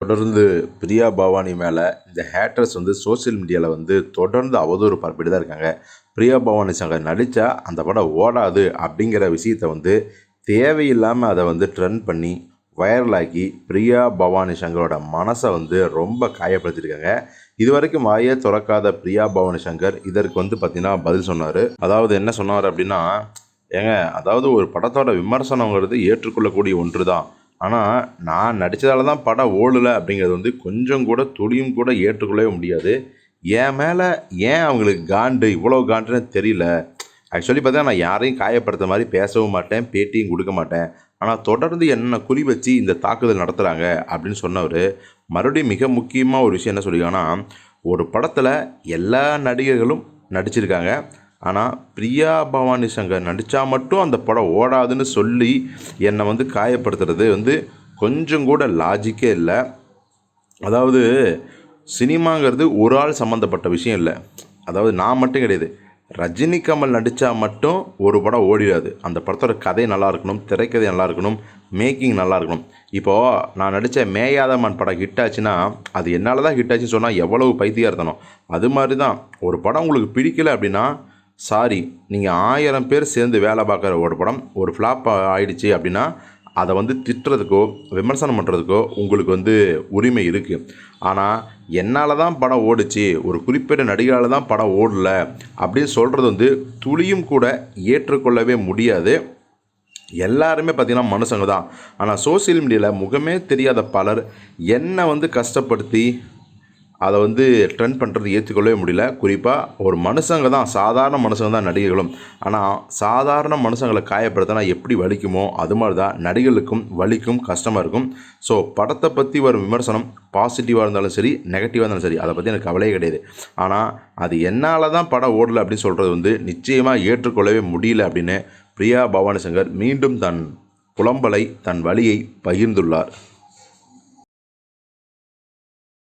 தொடர்ந்து பிரியா பவானி மேலே இந்த ஹேட்டர்ஸ் வந்து சோஷியல் மீடியாவில் வந்து தொடர்ந்து அவதூறு பரப்பிட்டு தான் இருக்காங்க. பிரியா பவானி சங்கர் நடித்தா அந்த படம் ஓடாது அப்படிங்கிற விஷயத்த வந்து தேவையில்லாமல் அதை வந்து ட்ரெண்ட் பண்ணி வைரலாக்கி பிரியா பவானி சங்கரோட மனசை வந்து ரொம்ப காயப்படுத்தியிருக்காங்க இது வரைக்கும் வாயே திறக்காத பிரியா பவானி சங்கர் இதற்கு வந்து பார்த்திங்கன்னா பதில் சொன்னார். அதாவது என்ன சொன்னார் அப்படின்னா ஏங்க அதாவது ஒரு படத்தோட விமர்சனங்கிறது ஏற்றுக்கொள்ளக்கூடிய ஒன்று தான் ஆனால் நான் நடித்ததால தான் படம் ஓடலை அப்படிங்கிறது வந்து கொஞ்சம் கூட துளியும் கூட ஏற்றுக்கொள்ளவே முடியாது. என் மேலே ஏன் அவங்களுக்கு காண்டு இவ்வளோ காண்டுன்னு தெரியல. ஆக்சுவலி பார்த்தா நான் யாரையும் காயப்படுத்த மாதிரி பேசவும் மாட்டேன் பேட்டியும் கொடுக்க மாட்டேன். ஆனால் தொடர்ந்து என்ன குறி வச்சு இந்த தாக்குதல் நடத்துகிறாங்க அப்படின்னு சொன்னவர் மறுபடியும் மிக முக்கியமாக ஒரு விஷயம் என்ன சொல்லியிருக்காங்கன்னா ஒரு படத்தில் எல்லா நடிகர்களும் நடிச்சிருக்காங்க. ஆனால் பிரியா பவானி சங்கர் நடித்தா மட்டும் அந்த படம் ஓடாதுன்னு சொல்லி என்னை வந்து காயப்படுத்துறது வந்து கொஞ்சம் கூட லாஜிக்கே இல்லை. அதாவது சினிமாங்கிறது ஒரு ஆள் சம்மந்தப்பட்ட விஷயம் இல்லை. அதாவது நான் மட்டும் கிடையாது. ரஜினி கமல் நடித்தா மட்டும் ஒரு படம் ஓடிடாது அந்த படத்தோட கதை நல்லா இருக்கணும் திரைக்கதை நல்லா இருக்கணும் மேக்கிங் நல்லா இருக்கணும். இப்போது நான் நடித்த மேயாதமன் படம் ஹிட் ஆச்சுன்னா அது என்னால் தான் ஹிட் ஆச்சுன்னு சொன்னால் எவ்வளவு பைத்தியாக இருந்தனும் அது மாதிரி தான் ஒரு படம் உங்களுக்கு பிடிக்கல அப்படின்னா சாரி நீங்கள் ஆயிரம் பேர் சேர்ந்து வேலை பார்க்குற ஒரு படம் ஒரு ஃப்ளாப் ஆகிடுச்சி அப்படின்னா அதை வந்து திட்டுறதுக்கோ விமர்சனம் பண்ணுறதுக்கோ உங்களுக்கு வந்து உரிமை இருக்குது ஆனால் என்னால் தான் படம் ஓடுச்சு ஒரு குறிப்பிட்ட நடிகரால் தான் படம் ஓடல அப்படின்னு சொல்கிறது வந்து துளியும் கூட ஏற்றுக்கொள்ளவே முடியாது. எல்லாருமே பார்த்திங்கன்னா மனுஷங்க தான். ஆனால் சோசியல் மீடியாவில் முகமே தெரியாத பலர் என்னை வந்து கஷ்டப்படுத்தி அதை வந்து ட்ரெண்ட் பண்ணுறது ஏற்றுக்கொள்ளவே முடியல. குறிப்பாக ஒரு மனுஷங்க தான் சாதாரண மனுஷங்க தான் நடிகர்களும். ஆனால் சாதாரண மனுஷங்களை காயப்படுத்தினா எப்படி வலிக்குமோ அது மாதிரி தான் நடிகர்களுக்கும் வலிக்கும் கஷ்டமாக இருக்கும். ஸோ படத்தை பற்றி வரும் விமர்சனம் பாசிட்டிவாக இருந்தாலும் சரி நெகட்டிவாக இருந்தாலும் சரி அதை பற்றி எனக்கு கவலையே கிடையாது. ஆனால் அது என்னால் தான் படம் ஓடலை அப்படின்னு சொல்கிறது வந்து நிச்சயமாக ஏற்றுக்கொள்ளவே முடியல அப்படின்னு பிரியா பவானி சங்கர் மீண்டும் தன் புலம்பலை தன் வழியை பகிர்ந்துள்ளார்.